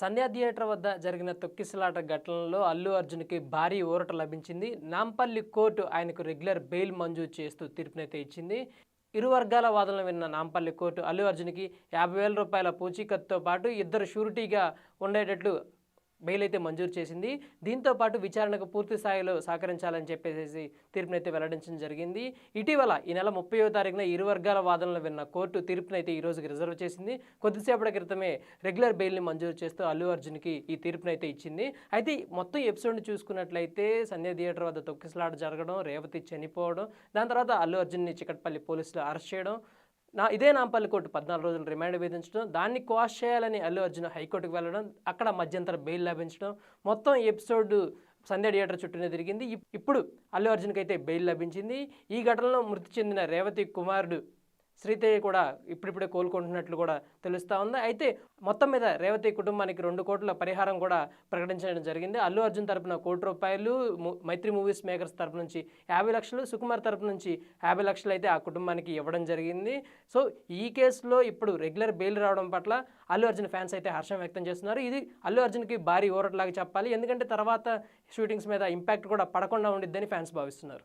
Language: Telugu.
సంధ్యా థియేటర్ వద్ద జరిగిన తొక్కిసలాట ఘటనలో అల్లు అర్జున్కి భారీ ఊరట లభించింది. నాంపల్లి కోర్టు ఆయనకు రెగ్యులర్ బెయిల్ మంజూరు చేస్తూ తీర్పునైతే ఇచ్చింది. ఇరు వర్గాల వాదనలు విన్న నాంపల్లి కోర్టు అల్లు అర్జున్కి యాభై వేల రూపాయల పూచీకత్తుతో పాటు ఇద్దరు షూరిటీగా ఉండేటట్లు బెయిల్ అయితే మంజూరు చేసింది. దీంతో పాటు విచారణకు పూర్తి స్థాయిలో సహకరించాలని చెప్పేసి తీర్పునైతే వెల్లడించడం జరిగింది. ఇటీవల ఈ నెల ముప్పై తారీఖున ఇరు వర్గాల వాదనలు విన్న కోర్టు తీర్పునైతే ఈ రోజుకి రిజర్వ్ చేసింది. కొద్దిసేపటి క్రితమే రెగ్యులర్ బెయిల్ని మంజూరు చేస్తూ అల్లు అర్జున్కి ఈ తీర్పునైతే ఇచ్చింది. అయితే మొత్తం ఎపిసోడ్ని చూసుకున్నట్లయితే సంధ్య థియేటర్ వద్ద తొక్కిసలాట జరగడం రేవతి చనిపోవడం దాని తర్వాత అల్లు అర్జున్ని చికట్పల్లి పోలీసులు అరెస్ట్ చేయడం నా ఇదే నాంపల్లి కోర్టు పద్నాలుగు రోజులు రిమాండ్ విధించడం దాన్ని క్వాష్ చేయాలని అల్లు అర్జున్ హైకోర్టుకు వెళ్ళడం అక్కడ మధ్యంతర బెయిల్ లభించడం మొత్తం ఎపిసోడ్ సంధ్య థియేటర్ చుట్టూనే తిరిగింది. ఇప్పుడు అల్లు అర్జున్కి అయితే బెయిల్ లభించింది. ఈ ఘటనలో మృతి చెందిన రేవతి కుమారుడు శ్రీతేజ కూడా ఇప్పుడిప్పుడే కోలుకుంటున్నట్లు కూడా తెలుస్తూ ఉంది. అయితే మొత్తం మీద రేవతి కుటుంబానికి రెండు కోట్ల పరిహారం కూడా ప్రకటించడం జరిగింది. అల్లు అర్జున్ తరపున కోటి రూపాయలు మైత్రి మూవీస్ మేకర్స్ తరపు నుంచి యాభై లక్షలు సుకుమార్ తరపు నుంచి యాభై లక్షలు అయితే ఆ కుటుంబానికి ఇవ్వడం జరిగింది. సో ఈ కేసులో ఇప్పుడు రెగ్యులర్ బెయిల్ రావడం పట్ల అల్లు అర్జున్ ఫ్యాన్స్ అయితే హర్షం వ్యక్తం చేస్తున్నారు. ఇది అల్లు అర్జున్కి భారీ ఓరట్లాగా చెప్పాలి. ఎందుకంటే తర్వాత షూటింగ్స్ మీద ఇంపాక్ట్ కూడా పడకుండా ఉండిద్దని ఫ్యాన్స్ భావిస్తున్నారు.